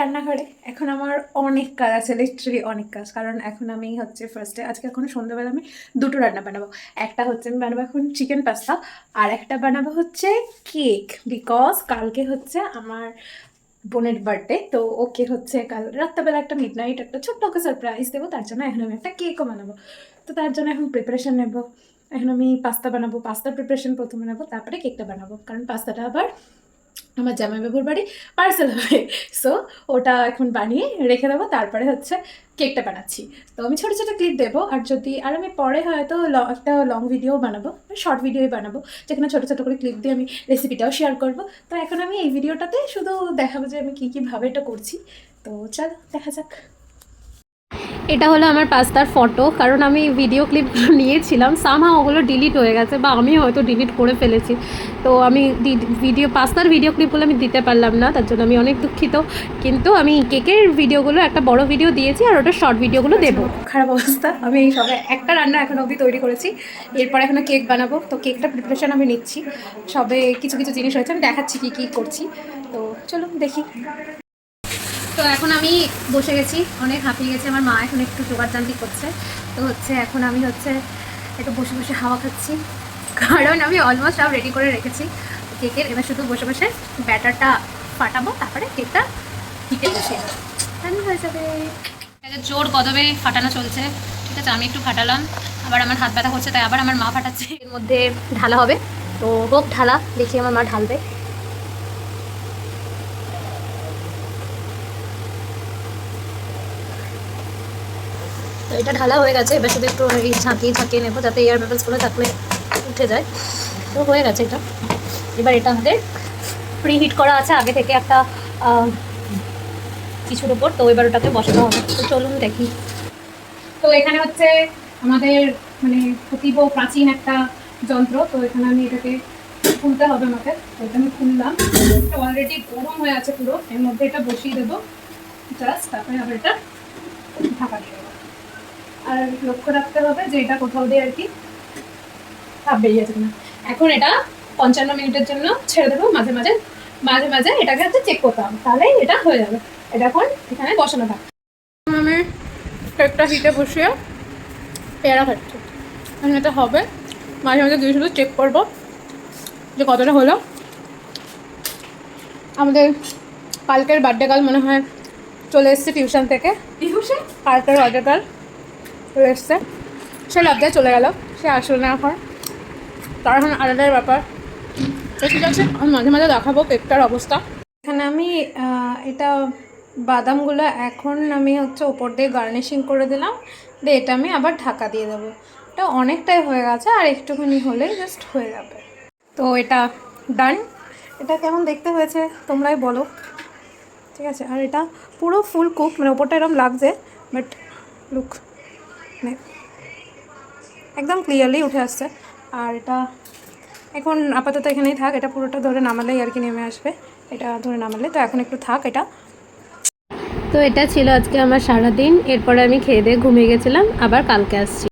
রান্নাঘরে এখন আমার অনেক কাজ আছে লিটারালি অনেক কাজ। কারণ এখন আমি হচ্ছে ফার্স্টে আজকে এখন সন্ধ্যাবেলা আমি দুটো রান্না বানাবো। একটা হচ্ছে আমি বানাবো এখন চিকেন পাস্তা আর একটা বানাবো হচ্ছে কেক বিকজ কালকে হচ্ছে আমার বোনের বার্থডে তো ওকে হচ্ছে কাল, রাত্রেবেলা একটা মিড নাইট একটা ছোট্ট ওকে সারপ্রাইজ দেবো, তার জন্য এখন আমি একটা কেকও বানাবো। তো তার জন্য এখন প্রিপারেশন নেব। এখন আমি পাস্তা বানাবো পাস্তার প্রিপারেশন প্রথমে নেব, তারপরে কেকটা বানাবো। কারণ পাস্তাটা আবার আমার জামাইবাবুর বাড়ি পার্সেল হবে। সো ওটা এখন বানিয়ে রেখে দেবো, তারপরে হচ্ছে কেকটা বানাচ্ছি। তো আমি ছোটো ছোটো ক্লিপ দেবো, আর যদি, আর আমি পরে হয়তো একটা লং ভিডিও বানাবো শর্ট ভিডিওই বানাবো, যেখানে ছোটো ছোটো করে ক্লিপ দিয়ে আমি রেসিপিটাও শেয়ার করব। তো এখন আমি এই ভিডিওটাতে শুধু দেখাবো যে আমি কী কীভাবে এটা করছি। তো চল, দেখা যাক। এটা হলো আমার পাস্তার ফটো, কারণ আমি ভিডিও ক্লিপ নিয়েছিলাম সামহা ওগুলো ডিলিট হয়ে গেছে বা আমি হয়তো ডিলিট করে ফেলেছি। তো আমি ভিডিও পাস্তার ভিডিও ক্লিপগুলো আমি দিতে পারলাম না, তার জন্য আমি অনেক দুঃখিত। কিন্তু আমি কেকের ভিডিওগুলো একটা বড় ভিডিও দিয়েছি আর ওটা শর্ট ভিডিওগুলো দেবো। খারাপ অবস্থা, আমি এই সবে একটা রান্না এখন অবধি তৈরি করেছি। এরপর এখনও কেক বানাবো, তো কেকটা প্রিপারেশান আমি নিচ্ছি। সবে কিছু কিছু জিনিস হয়েছে, আমি দেখাচ্ছি কী কী করছি। তো চলো দেখি। তো এখন আমি বসে গেছি অনেক হাঁপিয়ে গেছি আমার মা এখন একটু জোগাড়জান্তি করছে। তো হচ্ছে এখন আমি হচ্ছে একটু বসে বসে হাওয়া খাচ্ছি কারণ আমি অলমোস্ট সব রেডি করে রেখেছি। কেকের এবার শুধু বসে বসে ব্যাটারটা ফাটাবো তারপরে কেকটা হিটে বসে হয়ে যাবে? জোর কদমে ফাটানো চলছে। ঠিক আছে আমি একটু ফাটালাম আবার আমার হাত ব্যথা করছে তাই আবার আমার মা ফাটাচ্ছে। এর মধ্যে ঢালা হবে তো হোক ঢালা দেখি আমার মা ঢালবে। এটা ঢালা হয়ে গেছে। এবার শুধু একটু এই ঝাঁকিয়ে ঝাঁকিয়ে নেব, যাতে এয়ার বাবলসগুলো থাকলে উঠে যায়। তো হয়ে গেছে এটা। এবার এটা আমাদের প্রি হিট করা আছে আগে থেকে একটা কিছুর উপর। তো এবার ওটাকে বসানো হবে। তো চলুন দেখি। তো এখানে হচ্ছে আমাদের মানে অতীব প্রাচীন একটা যন্ত্র। তো এখানে আমি এটাকে খুলতে হবে আমাকে। তো এটা আমি খুললাম। এটা অলরেডি গরম হয়ে আছে পুরো। এর মধ্যে এটা বসিয়ে দেবো। জাস্ট তারপরে আবার এটা ঢাকা দিয়ে। আর লক্ষ্য রাখতে হবে যে এটা কোথাও দিয়ে আর কি ভাব বেরিয়ে যাবে না এখন এটা পঞ্চান্ন মিনিটের জন্য ছেড়ে দেবো মাঝে মাঝে মাঝে মাঝে এটাকে হচ্ছে চেক করতে হবে তাহলেই এটা হয়ে যাবে। এটা এখন এখানে বসানো থাকবে আমি কেকটা হিটে বসিয়ে পেয়ারা খাচ্ছি। এখন এটা হবে। মাঝে মাঝে দিয়ে শুধু চেক করব যে কতটা হলো। আমাদের কালকের বার্থডে কাল মনে হয় চলে এসছে টিউশন থেকে। টিউশন? কালকের বার্থডে কাল চলে এসছে। সে লাভদায় চলে গেল। সে আসলো না এখন। তার এখন আলাদাই ব্যাপার। তো ঠিক আছে আমি মাঝে মাঝে দেখাবো কেকটার অবস্থা। এখানে আমি এটা বাদামগুলো এখন আমি হচ্ছে ওপর দিয়ে গার্নিশিং করে দিলাম। দিয়ে এটা আমি আবার ঢাকা দিয়ে দেবো। এটা অনেকটাই হয়ে গেছে, আর একটুখানি হলেই জাস্ট হয়ে যাবে। তো এটা ডান এটা কেমন দেখতে হয়েছে তোমরাই বলো। ঠিক আছে, আর এটা পুরো ফুল কুক মানে ওপরটা এরকম লাগছে বাট লুক একদম ক্লিয়ারলি উঠে আসছে। আর এটা এখন আপাতত এখানেই থাক, এটা পুরোটা ধরে নামালেই আর কি নেমে আসবে। এটা ধরে নামালে, তো এখন একটু থাক এটা। তো এটা ছিল আজকে আমার সারাদিন। এরপরে আমি খেয়ে দিয়ে ঘুমিয়ে গেছিলাম, আবার কালকে আসছি।